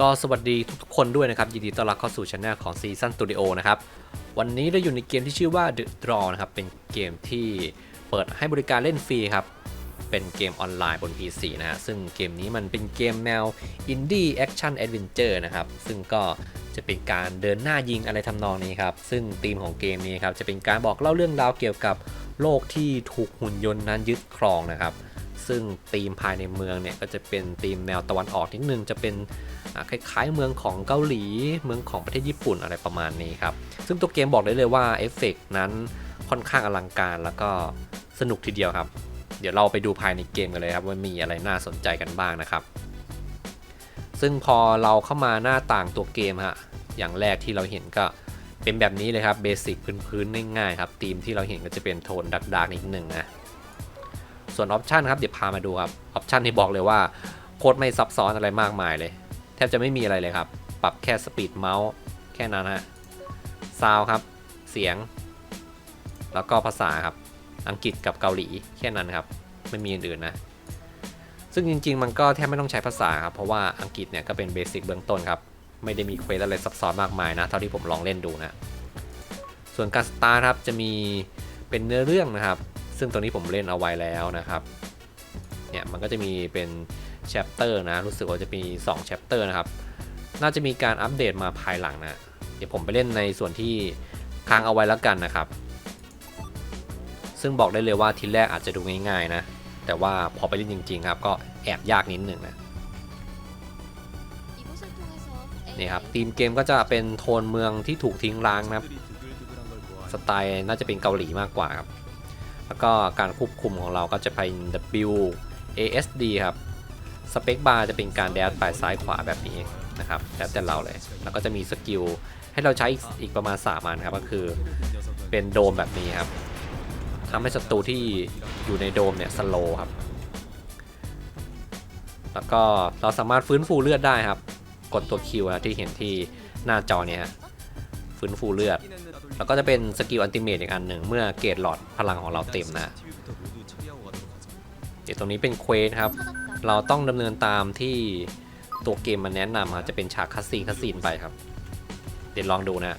ก็สวัสดีทุกๆคนด้วยนะครับ ยินดีต้อนรับเข้าสู่ช anel ของ Season Studio นะครับ วันนี้เราอยู่ในเกมที่ชื่อว่า The Draw นะครับ เป็นเกมที่เปิดให้บริการเล่นฟรีครับ เป็นเกมออนไลน์บน PC นะฮะซึ่งเกมนี้มันเป็นเกมแนว Indie Action Adventure นะครับ ซึ่งก็จะเป็นการเดินหน้ายิงอะไรทำนองนี้ครับ ซึ่งธีมของเกมนี้ครับจะเป็นการบอกเล่าเรื่องราวเกี่ยวกับโลกที่ถูกหุ่นยนต์นั้นยึดครองนะครับ ซึ่งธีมภายในเมืองเนี่ยก็จะเป็นธีมแนวตะวันออกนิดนึงจะเป็นคล้ายๆ เมืองของเกาหลีเมืองของประเทศญี่ปุ่นอะไรประมาณนี้ครับซึ่งตัวเกมบอกได้เลยว่าเอฟเฟกต์นั้นค่อนข้างอลังการแล้วก็สนุกทีเดียวครับ เดี๋ยวเราไปดูภายในเกมกันเลยครับว่ามีอะไรน่าสนใจกันบ้างนะครับ ซึ่งพอเราเข้ามาหน้าต่างตัวเกมฮะอย่างแรกที่เราเห็นก็เป็นแบบนี้เลยครับเบสิกพื้นๆง่ายๆครับธีมที่เราเห็นก็จะเป็นโทนดักๆนิดหนึ่งนะ ส่วนออปชันครับเดี๋ยวพามาดูครับออปชันที่บอกเลยว่าโคตรไม่ซับซ้อนอะไรมากมายเลย แทบจะไม่มีอะไรเลยครับ ปรับแค่สปีดเมาส์แค่นั้นฮะซาวครับ เสียง แล้วก็ภาษาครับ อังกฤษกับเกาหลีแค่นั้นครับ ไม่มีอื่นๆนะ ซึ่งจริง ๆ มันก็แทบไม่ต้องใช้ภาษาครับ เพราะว่าอังกฤษเนี่ยก็เป็นเบสิกเบื้องต้นครับ ไม่ได้มีเควสอะไรซับซ้อนมากมายนะ เท่าที่ผมลองเล่นดูนะ ส่วนการสตาร์ทครับจะมีเป็นเนื้อเรื่องนะครับ ซึ่งตัวนี้ผมเล่นเอาไว้แล้วนะครับ เนี่ยมันก็จะมีเป็นแชปเตอร์นะ รู้สึกว่าจะมี2แชปเตอร์นะครับ น่าจะมีการอัปเดตมาภายหลังนะ เดี๋ยวผมไปเล่นในส่วนที่ค้างเอาไว้แล้วกันนะครับ ซึ่งบอกได้เลยว่าทีแรกอาจจะดูง่ายๆนะ แต่ว่าพอไปเล่นจริงๆครับก็แอบยากนิดหนึ่งนะนี่ครับทีมเกมก็จะเป็นโทนเมืองที่ถูกทิ้งร้างนะครับ สไตล์น่าจะเป็นเกาหลีมากกว่าครับ แล้วก็การควบคุมของเราก็จะเป็น W ASD ครับสเปคบาร์จะเป็นการแดดไปซ้ายขวาแบบนี้นะครับแล้วแต่เราเลย แล้วก็จะมีสกิลให้เราใช้อีกประมาณ 3 อันครับ ก็คือเป็นโดมแบบนี้ครับทำให้ศัตรูที่อยู่ในโดมเนี่ยสโลครับ แล้วก็เราสามารถฟื้นฟูเลือดได้ครับ กดตัวคิวที่เห็นที่หน้าจอเนี่ยฟื้นฟูเลือด แล้วก็จะเป็นสกิลอันติเมตอีกอันหนึ่งเมื่อเกรดหลอดพลังของเราเต็มนะเดี๋ยวตรงนี้เป็นเควสครับ เราต้องดำเนินตามที่ตัวเกมมันแนะนำครับจะเป็นฉากคัสซีนคัสซีนไปครับ เดี๋ยวลองดูนะ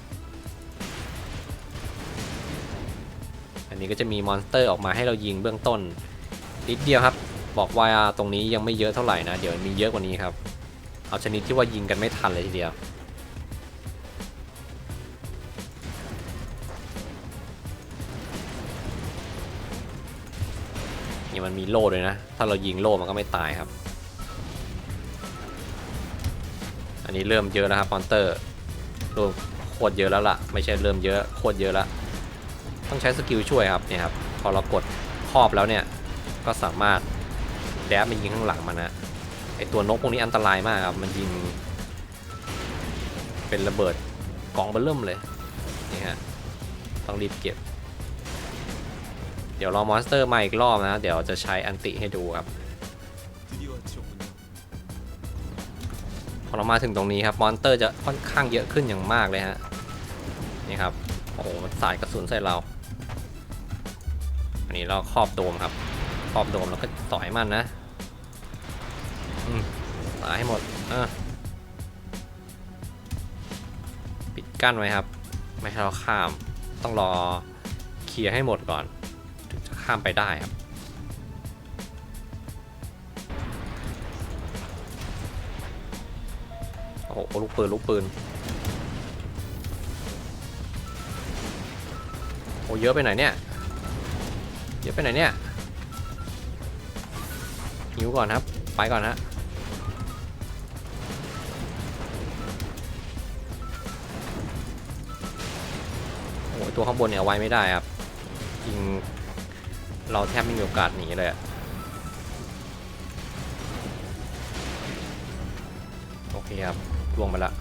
อันนี้ก็จะมีมอนสเตอร์ออกมาให้เรายิงเบื้องต้นนิดเดียวครับ บอกว่าตรงนี้ยังไม่เยอะเท่าไหร่นะ เดี๋ยวมีเยอะกว่านี้ครับ เอาชนิดที่ว่ายิงกันไม่ทันเลยทีเดียว นี่มันมีโล่ด้วยนะ ถ้าเรายิงโล่มันก็ไม่ตายครับ อันนี้เริ่มเยอะแล้วครับมอนเตอร์รวมโคตรเยอะแล้วล่ะ ไม่ใช่เริ่มเยอะโคตรเยอะแล้ว ต้องใช้สกิลช่วยครับเนี่ยครับ พอเรากดครอบแล้วเนี่ยก็สามารถแดบมายิงข้างหลังมันนะไอตัวนกพวกนี้อันตรายมากครับ มันยิง เป็นระเบิดกองเบลเริ่มเลยนี่ฮะต้องรีบเก็บ ดี๋ยวรอมอนสเตอร์มาอีกรอบนะ เดี๋ยวจะใช้อันติให้ดูครับ พอเรามาถึงตรงนี้ครับมอนสเตอร์จะค่อนข้างเยอะขึ้นอย่างมากเลยฮะ นี่ครับ โอ้โหสายกระสุนใส่เรา อันนี้เราครอบโดมครับ ครอบโดมแล้วก็ต่อยมันนะตายให้หมดอะปิดกั้นไว้ครับ ไม่ให้เราข้าม ต้องรอเคลียร์ให้หมดก่อน ข้ามไปได้ครับโอ้โหลูกปืนลูกปืนโอ้เยอะไปไหนเนี่ยเยอะไปไหนเนี่ยหิวก่อนครับ ไปก่อนฮะโอ้โหตัวข้างบนเนี่ยไว้ไม่ได้ครับยิง เราแทบไม่มีโอกาสหนีเลยอะโอเคครับลวงไปละ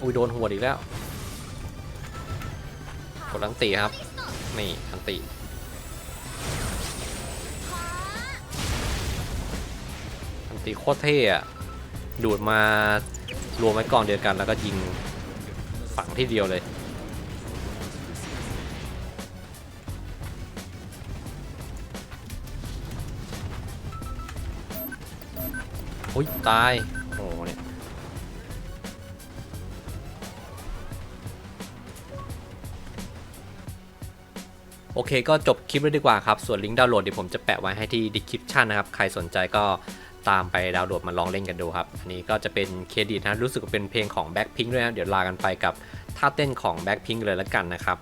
อุ้ยโดนหัวอีกแล้ว กดอันติครับ นี่อันติอันติโคตรเท่อะดูดมารวมไว้กองเดียวกันแล้วก็ยิง ที่เดียวเลย โอ้ย ตาย โอ้เนี่ยโอเคก็จบคลิปเลยดีกว่าครับ ส่วนลิงก์ดาวน์โหลดเดี๋ยวผมจะแปะไว้ให้ที่ดีคริปชันนะครับ ใครสนใจก็ตามไปดาวน์โหลดมาลองเล่นกันดูครับ อันนี้ก็จะเป็นเครดิตนะ รู้สึกว่าเป็นเพลงของแบ็คพิงค์ด้วยนะ เดี๋ยวลากันไปกับ ท่าเต้นของ Blackpink เลยละกันนะครับ